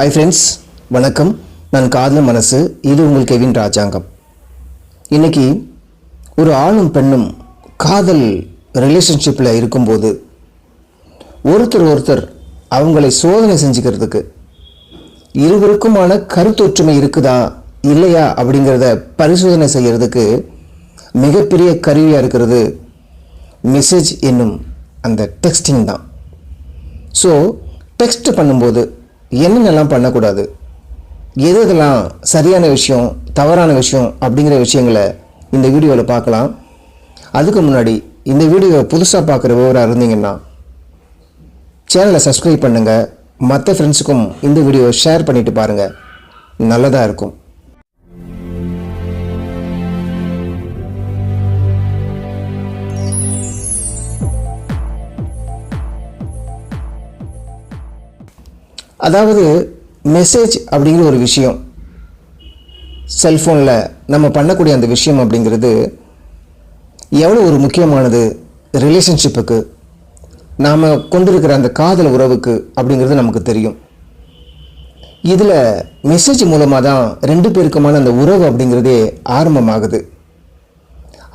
Hi friends வணக்கம். நான் காதல் மனசு இது உங்கள் கெவின் ராஜாங்கம். இன்னைக்கு ஒரு ஆணும் பெண்ணும் காதல் ரிலேஷன்ஷிப்பில் இருக்கும்போது ஒருத்தர் ஒருத்தர் அவங்களை சோதனை செஞ்சுக்கிறதுக்கு இருவருக்குமான கருத்தொற்றுமை இருக்குதா இல்லையா அப்படிங்கிறத பரிசோதனை செய்கிறதுக்கு மிகப்பெரிய கருவியாக இருக்கிறது மெசேஜ் என்னும் அந்த டெக்ஸ்டிங் தான். ஸோ டெக்ஸ்ட் பண்ணும்போது என்னென்னலாம் பண்ணக்கூடாது? எது எதெல்லாம் சரியான விஷயம் தவறான விஷயம் அப்படிங்கிற விஷயங்களை இந்த வீடியோவில் பார்க்கலாம். அதுக்கு முன்னாடி இந்த வீடியோவை புதுசாக பார்க்குற விவரம் இருந்தீங்கன்னா சேனலை சப்ஸ்கிரைப் பண்ணுங்கள் மற்ற ஃப்ரெண்ட்ஸுக்கும் இந்த வீடியோவை ஷேர் பண்ணிவிட்டு பாருங்கள் நல்லதாக இருக்கும். அதாவது மெசேஜ் அப்படிங்கிற ஒரு விஷயம். செல்ஃபோனில் நம்ம பண்ணக்கூடிய அந்த விஷயம் அப்படிங்கிறது எவ்வளோ ஒரு முக்கியமானது? ரிலேஷன்ஷிப்புக்கு நாம் கொண்டிருக்கிற அந்த காதல் உறவுக்கு அப்படிங்கிறது நமக்கு தெரியும். இதில் மெசேஜ் மூலமாக தான் ரெண்டு பேருக்குமான அந்த உறவு அப்படிங்கிறதே ஆரம்பமாகுது.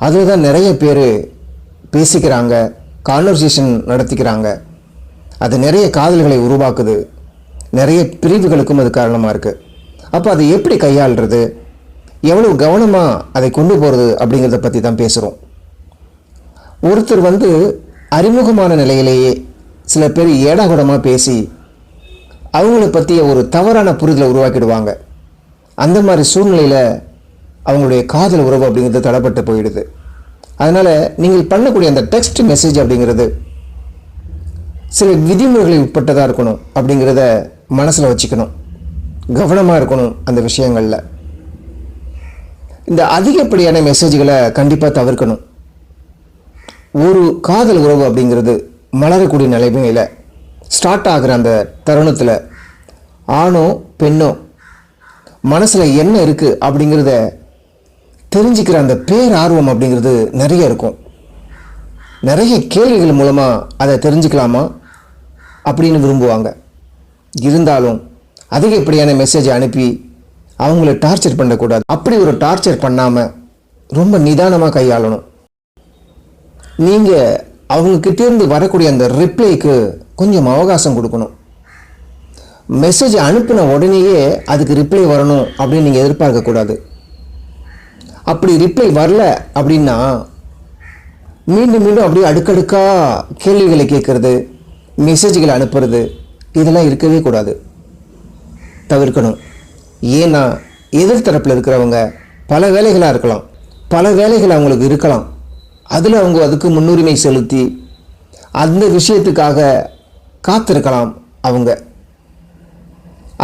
அதில் தான் நிறைய பேர் பேசிக்கிறாங்க கான்வர்சேஷன் நடத்திக்கிறாங்க. அது நிறைய காதல்களை உருவாக்குது. நிறைய பிரிவுகளுக்கும் அது காரணமாக இருக்குது அப்போ அதை எப்படி கையாளுறது? எவ்வளோ கவனமாக அதை கொண்டு போகிறது அப்படிங்கிறத பற்றி தான் பேசுகிறோம் ஒருத்தர் வந்து அறிமுகமான நிலையிலேயே சில பேர் ஏடாகுடமாக பேசி அவங்கள பற்றிய ஒரு தவறான புரிதலை உருவாக்கிடுவாங்க. அந்த மாதிரி சூழ்நிலையில் அவங்களுடைய காதல் உறவு அப்படிங்கிறது தடப்பட்டு போயிடுது. அதனால் நீங்கள் பண்ணக்கூடிய அந்த டெக்ஸ்ட் மெசேஜ் அப்படிங்கிறது சில விதிமுறைகளை உட்பட்டதாக இருக்கணும் அப்படிங்கிறத மனசில் வச்சுக்கணும். கவனமாக இருக்கணும் அந்த விஷயங்களில். இந்த அதிகப்படியான மெசேஜ்களை கண்டிப்பாக தவிர்க்கணும். ஒரு காதல் உறவு அப்படிங்கிறது மலரக்கூடிய நிலைமையில் ஸ்டார்ட் ஆகிற அந்த தருணத்தில் ஆணோ பெண்ணோ மனசில் என்ன இருக்குது அப்படிங்கிறத தெரிஞ்சுக்கிற அந்த பேரார்வம் அப்படிங்கிறது நிறைய இருக்கும். நிறைய கேள்விகள் மூலமாக அதை தெரிஞ்சுக்கலாமா அப்படின்னு விரும்புவாங்க. இருந்தாலும் அதிகப்படியான மெசேஜை அனுப்பி அவங்கள டார்ச்சர் பண்ணக்கூடாது. அப்படி ஒரு டார்ச்சர் பண்ணாமல் ரொம்ப நிதானமாக கையாளணும். நீங்கள் அவங்கக்கிட்டேருந்து வரக்கூடிய அந்த ரிப்ளைக்கு கொஞ்சம் அவகாசம் கொடுக்கணும். மெசேஜ் அனுப்பின உடனேயே அதுக்கு ரிப்ளை வரணும் அப்படின்னு நீங்கள் எதிர்பார்க்கக்கூடாது அப்படி ரிப்ளை வரல அப்படின்னா மீண்டும் மீண்டும் அப்படியே அடுக்கடுக்காக கேள்விகளை கேட்குறது மெசேஜ்களை அனுப்புறது இதெல்லாம் இருக்கவே கூடாது. தவிர்க்கணும். ஏன்னா எதிர்த்தரப்பில் இருக்கிறவங்க பல வேலைகளாக இருக்கலாம். பல வேலைகள் அவங்களுக்கு இருக்கலாம். அதில் அவங்க அதுக்கு முன்னுரிமை செலுத்தி அந்த விஷயத்துக்காக காத்திருக்கலாம் அவங்க.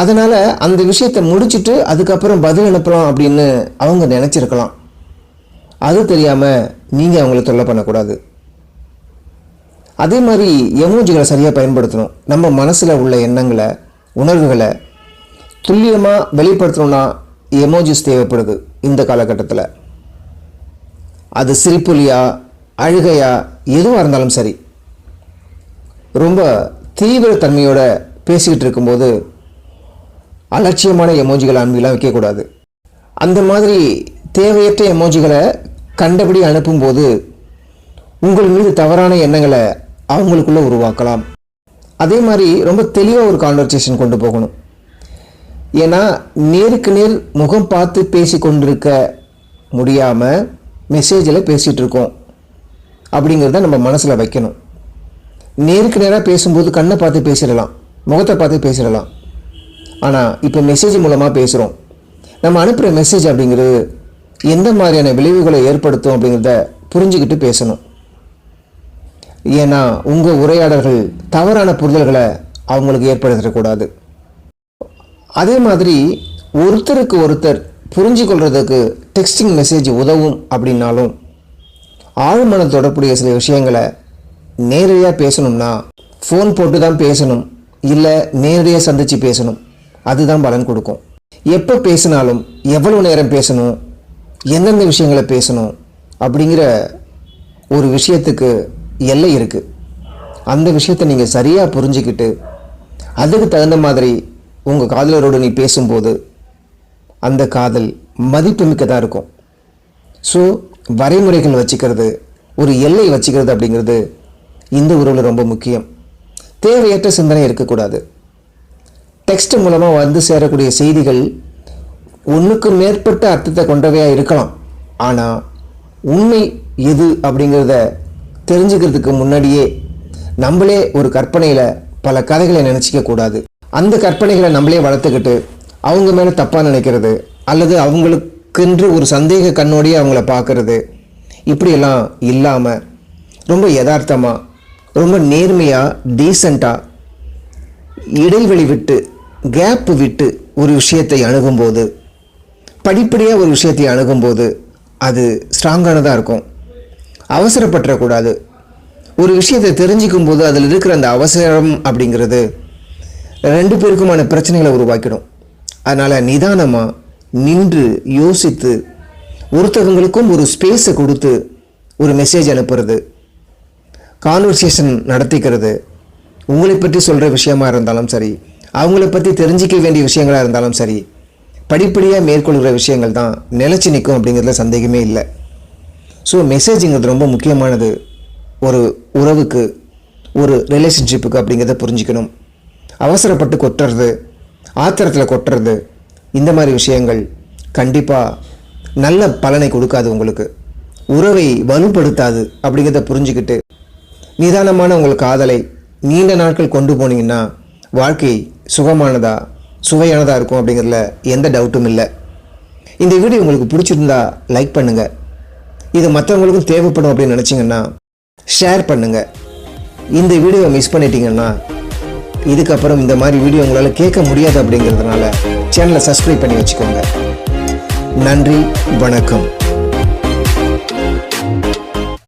அதனால் அந்த விஷயத்தை முடிச்சுட்டு அதுக்கப்புறம் பதில் அனுப்பலாம் அப்படின்னு அவங்க நினச்சிருக்கலாம். அது தெரியாமல் நீங்கள் அவங்கள தொல்லை பண்ணக்கூடாது. அதே மாதிரி எமோஜிகளை சரியாக பயன்படுத்தணும். நம்ம மனசில் உள்ள எண்ணங்களை உணர்வுகளை துல்லியமாக வெளிப்படுத்தணும்னா எமோஜிஸ் தேவைப்படுது இந்த காலகட்டத்தில். அது சிரிப்புலியா அழுகையா எதுவாக இருந்தாலும் சரி. ரொம்ப தீவிரத்தன்மையோட பேசிக்கிட்டு இருக்கும்போது அலட்சியமான எமோஜிகளை அன்பிலாம் வைக்கக்கூடாது. அந்த மாதிரி தேவையற்ற எமோஜிகளை கண்டபடி அனுப்பும்போது உங்கள் மீது தவறான எண்ணங்களை அவங்களுக்குள்ளே உருவாக்கலாம். அதே மாதிரி ரொம்ப தெளிவாக ஒரு கான்வர்சேஷன் கொண்டு போகணும். ஏன்னா நேருக்கு நேர் முகம் பார்த்து பேசி கொண்டிருக்க முடியாமல் மெசேஜில் பேசிகிட்டு இருக்கோம். அப்படிங்கிறத நம்ம மனசில் வைக்கணும். நேருக்கு நேராக பேசும்போது கண்ணை பார்த்து பேசிடலாம். முகத்தை பார்த்து பேசிடலாம். ஆனால் இப்போ மெசேஜ் மூலமாக பேசுகிறோம் நம்ம அனுப்புகிற மெசேஜ் அப்படிங்கிறது எந்த மாதிரியான விளைவுகளை ஏற்படுத்தும் அப்படிங்கிறத புரிஞ்சுக்கிட்டு பேசணும். ஏன்னா உங்கள் உரையாடல்கள் தவறான புரிதல்களை அவங்களுக்கு ஏற்படுத்திடக்கூடாது அதே மாதிரி ஒருத்தருக்கு ஒருத்தர் புரிஞ்சு கொள்கிறதுக்கு டெக்ஸ்டிங் மெசேஜ் உதவும் அப்படின்னாலும் ஆழ்மன தொடர்புடைய சில விஷயங்களை நேரடியாக பேசணும்னா ஃபோன் போட்டு தான் பேசணும். இல்லை நேரடியாக சந்தித்து பேசணும். அதுதான் பலன் கொடுக்கும். எப்போ பேசினாலும் எவ்வளவு நேரம் பேசணும்? எந்தெந்த விஷயங்களை பேசணும்? அப்படிங்கிற ஒரு விஷயத்துக்கு எல்லை இருக்குது அந்த விஷயத்தை நீங்கள் சரியாக புரிஞ்சுக்கிட்டு அதுக்கு தகுந்த மாதிரி உங்கள் காதலரோடு நீ பேசும்போது அந்த காதல் மதிப்புமிக்கதாக இருக்கும். ஸோ வரைமுறைகள் வச்சுக்கிறது ஒரு எல்லை வச்சுக்கிறது அப்படிங்கிறது இந்த உறவில் ரொம்ப முக்கியம். தேவையற்ற சிந்தனை இருக்கக்கூடாது. டெக்ஸ்ட் மூலமாக வந்து சேரக்கூடிய செய்திகள் ஒன்றுக்கு மேற்பட்ட அர்த்தத்தை கொண்டவையாக இருக்கலாம். ஆனால் உண்மை எது அப்படிங்கிறத தெரிஞ்சுக்கிறதுக்கு முன்னாடியே நம்மளே ஒரு கற்பனையில் பல கதைகளை நினச்சிக்க கூடாது. அந்த கற்பனைகளை நம்மளே வளர்த்துக்கிட்டு அவங்க மேலே தப்பாக நினைக்கிறது அல்லது அவங்களுக்கென்று ஒரு சந்தேக கண்ணோடையே அவங்கள பார்க்கறது. இப்படியெல்லாம் இல்லாமல் ரொம்ப யதார்த்தமாக ரொம்ப நேர்மையாக டீசெண்டாக இடைவெளி விட்டு கேப்பு விட்டு ஒரு விஷயத்தை அணுகும்போது படிப்படியாக ஒரு விஷயத்தை அணுகும்போது அது ஸ்ட்ராங்கானதாக இருக்கும். அவசரப்பட்டுறக்கூடாது ஒரு விஷயத்தை தெரிஞ்சிக்கும் போது அதில் இருக்கிற அந்த அவசரம் அப்படிங்கிறது ரெண்டு பேருக்குமான பிரச்சனைகளை உருவாக்கிடும். அதனால் நிதானமாக நின்று யோசித்து ஒருத்தவங்களுக்கும் ஒரு ஸ்பேஸை கொடுத்து ஒரு மெசேஜ் அனுப்புறது கான்வர்சேஷன் நடத்திக்கிறது உங்களை பற்றி சொல்கிற விஷயமா இருந்தாலும் சரி அவங்கள பற்றி தெரிஞ்சிக்க வேண்டிய விஷயங்களாக இருந்தாலும் சரி படிப்படியாக மேற்கொள்கிற விஷயங்கள் தான் நிலச்சி நிற்கும் அப்படிங்கிறதுல சந்தேகமே இல்லை. ஸோ மெசேஜுங்கிறது ரொம்ப முக்கியமானது. ஒரு உறவுக்கு ஒரு ரிலேஷன்ஷிப்புக்கு அப்படிங்கிறத புரிஞ்சுக்கணும். அவசரப்பட்டு கொட்டுறது ஆத்திரத்தில் கொட்டுறது இந்த மாதிரி விஷயங்கள் கண்டிப்பாக நல்ல பலனை கொடுக்காது உங்களுக்கு. உறவை வலுப்படுத்தாது அப்படிங்கிறத புரிஞ்சுக்கிட்டு நிதானமான உங்கள் காதலை நீண்ட நாட்கள் கொண்டு போனீங்கன்னா வாழ்க்கை சுகமானதா சுவையானதாக இருக்கும் அப்படிங்கிறதுல எந்த டவுட்டும் இல்லை. இந்த வீடியோ உங்களுக்கு பிடிச்சிருந்தா லைக் பண்ணுங்கள் இது மற்றவங்களுக்கும் தேவைப்படும் அப்படின்னு நினச்சிங்கன்னா ஷேர் பண்ணுங்கள் இந்த வீடியோவை மிஸ் பண்ணிட்டீங்கன்னா இதுக்கப்புறம் இந்த மாதிரி வீடியோ உங்களால் கேட்க முடியாது அப்படிங்கிறதுனால சேனலை சப்ஸ்கிரைப் பண்ணி வச்சுக்கோங்க. நன்றி வணக்கம்.